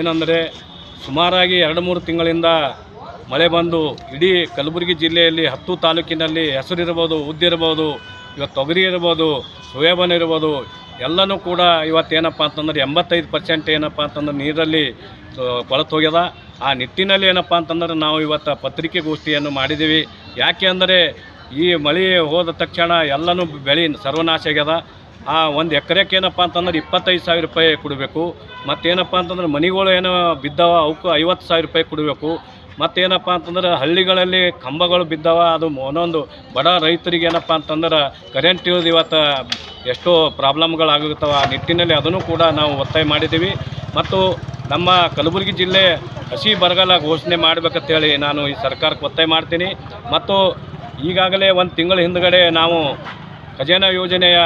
ಏನಂದರೆ ಸುಮಾರಾಗಿ ಎರಡು ಮೂರು ತಿಂಗಳಿಂದ ಮಳೆ ಬಂದು ಇಡೀ ಕಲಬುರಗಿ ಜಿಲ್ಲೆಯಲ್ಲಿ ಹತ್ತು ತಾಲೂಕಿನಲ್ಲಿ ಹೆಸರಿರ್ಬೋದು ಉದ್ದಿರ್ಬೋದು ಇವತ್ತು ತೊಗರಿ ಇರ್ಬೋದು, ಸೋಯಾಬನ್ ಇರ್ಬೋದು, ಎಲ್ಲನೂ ಕೂಡ ಇವತ್ತೇನಪ್ಪ ಅಂತಂದ್ರೆ ಎಂಬತ್ತೈದು ಪರ್ಸೆಂಟ್ ಏನಪ್ಪ ಅಂತಂದ್ರೆ ನೀರಲ್ಲಿ ಹೋಗ್ಯದ. ಆ ನಿಟ್ಟಿನಲ್ಲಿ ಏನಪ್ಪ ಅಂತಂದ್ರೆ ನಾವು ಇವತ್ತು ಪತ್ರಿಕೆಗೋಷ್ಠಿಯನ್ನು ಮಾಡಿದ್ದೀವಿ. ಯಾಕೆ ಅಂದರೆ ಈ ಮಳೆ ಹೋದ ತಕ್ಷಣ ಎಲ್ಲನೂ ಬೆಳೆ ಸರ್ವನಾಶ ಆಗ್ಯದ. ಆ ಒಂದು ಎಕರೆಕ್ಕೆ ಏನಪ್ಪ ಅಂತಂದ್ರೆ ಇಪ್ಪತ್ತೈದು ಸಾವಿರ ರೂಪಾಯಿ ಕೊಡಬೇಕು. ಮತ್ತೇನಪ್ಪ ಅಂತಂದ್ರೆ ಮನೆಗಳು ಏನೋ ಬಿದ್ದಾವ ಅವಕ್ಕೂ ಐವತ್ತು ಸಾವಿರ ರೂಪಾಯಿ ಕೊಡಬೇಕು. ಮತ್ತೇನಪ್ಪ ಅಂತಂದ್ರೆ ಹಳ್ಳಿಗಳಲ್ಲಿ ಕಂಬಗಳು ಬಿದ್ದಾವ, ಅದು ಒಂದೊಂದು ಬಡ ರೈತರಿಗೆ ಏನಪ್ಪ ಅಂತಂದ್ರೆ ಕರೆಂಟ್ ಇರೋದು ಇವತ್ತು ಎಷ್ಟೋ ಪ್ರಾಬ್ಲಮ್ಗಳಾಗುತ್ತವೆ. ಆ ನಿಟ್ಟಿನಲ್ಲಿ ಅದನ್ನು ಕೂಡ ನಾವು ಒತ್ತಾಯ ಮಾಡಿದ್ದೀವಿ. ಮತ್ತು ನಮ್ಮ ಕಲಬುರಗಿ ಜಿಲ್ಲೆ ಹಸಿ ಬರಗಾಲ ಘೋಷಣೆ ಮಾಡಬೇಕಂತೇಳಿ ನಾನು ಈ ಸರ್ಕಾರಕ್ಕೆ ಒತ್ತಾಯ ಮಾಡ್ತೀನಿ. ಮತ್ತು ಈಗಾಗಲೇ ಒಂದು ತಿಂಗಳ ಹಿಂದುಗಡೆ ನಾವು ಖಜಾನಾ ಯೋಜನೆಯ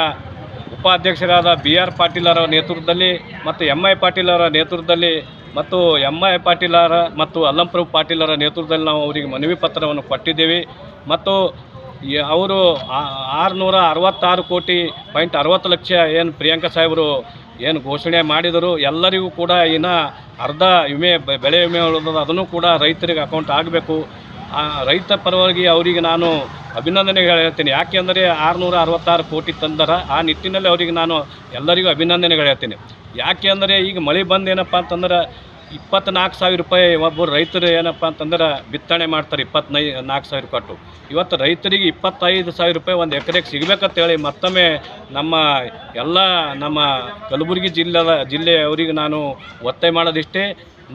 ಉಪಾಧ್ಯಕ್ಷರಾದ ಬಿ ಆರ್ ಪಾಟೀಲರ ನೇತೃತ್ವದಲ್ಲಿ ಮತ್ತು ಎಂ ಐ ಪಾಟೀಲರ ನೇತೃತ್ವದಲ್ಲಿ ಮತ್ತು ಎಂ ಐ ಪಾಟೀಲರ ಮತ್ತು ಅಲ್ಲಂಪ್ರಭು ಪಾಟೀಲರ ನೇತೃತ್ವದಲ್ಲಿ ನಾವು ಅವರಿಗೆ ಮನವಿ ಪತ್ರವನ್ನು ಕೊಟ್ಟಿದ್ದೇವೆ. ಮತ್ತು ಅವರು ಆರುನೂರ ಅರವತ್ತಾರು ಕೋಟಿ ಪಾಯಿಂಟ್ ಅರವತ್ತು ಲಕ್ಷ ಏನು ಪ್ರಿಯಾಂಕಾ ಸಾಹೇಬರು ಏನು ಘೋಷಣೆ ಮಾಡಿದರು. ಎಲ್ಲರಿಗೂ ಕೂಡ ಇನ್ನು ಅರ್ಧ ವಿಮೆ ಬೆಳೆ ವಿಮೆ ಅದನ್ನು ಕೂಡ ರೈತರಿಗೆ ಅಕೌಂಟ್ ಆಗಬೇಕು. ರೈತ ಪರವಾಗಿ ಅವರಿಗೆ ನಾನು ಅಭಿನಂದನೆಗಳು ಹೇಳ್ತೀನಿ. ಯಾಕೆ ಅಂದರೆ ಆರುನೂರ ಅರವತ್ತಾರು ಕೋಟಿ ತಂದರ ಆ ನಿಟ್ಟಿನಲ್ಲಿ ಅವರಿಗೆ ನಾನು ಎಲ್ಲರಿಗೂ ಅಭಿನಂದನೆಗಳು ಹೇಳ್ತೀನಿ. ಯಾಕೆ ಅಂದರೆ ಈಗ ಮಳೆ ಬಂದು ಏನಪ್ಪ ಅಂತಂದ್ರೆ ಇಪ್ಪತ್ತ್ನಾಲ್ಕು ಸಾವಿರ ರೂಪಾಯಿ ಒಬ್ಬರು ರೈತರು ಏನಪ್ಪ ಅಂತಂದ್ರೆ ಬಿತ್ತನೆ ಮಾಡ್ತಾರೆ ಇಪ್ಪತ್ತೈ ನಾಲ್ಕು ಸಾವಿರ ಕೊಟ್ಟು. ಇವತ್ತು ರೈತರಿಗೆ ಇಪ್ಪತ್ತೈದು ಸಾವಿರ ರೂಪಾಯಿ ಒಂದು ಎಕರೆಗೆ ಸಿಗಬೇಕಂತೇಳಿ ಮತ್ತೊಮ್ಮೆ ನಮ್ಮ ಎಲ್ಲ ನಮ್ಮ ಕಲಬುರಗಿ ಜಿಲ್ಲೆದ ಜಿಲ್ಲೆಯವರಿಗೆ ನಾನು ಒತ್ತಾಯ ಮಾಡೋದಿಷ್ಟೇ.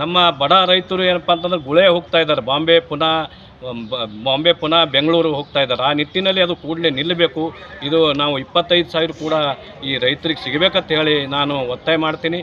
ನಮ್ಮ ಬಡ ರೈತರು ಏನಪ್ಪ ಅಂತಂದ್ರೆ ಗುಳೆ ಹೋಗ್ತಾ ಇದ್ದಾರೆ. ಬಾಂಬೆ ಪುನಃ ಬಾಂಬೆ ಪುನಃ ಬೆಂಗಳೂರು ಹೋಗ್ತಾ ಇದ್ದಾರೆ. ಆ ನಿಟ್ಟಿನಲ್ಲಿ ಅದು ಕೂಡಲೇ ನಿಲ್ಲಬೇಕು. ಇದು ನಾವು ಇಪ್ಪತ್ತೈದು ಸಾವಿರ ಕೂಡ ಈ ರೈತರಿಗೆ ಸಿಗಬೇಕಂತ ಹೇಳಿ ನಾನು ಒತ್ತಾಯ ಮಾಡ್ತೀನಿ.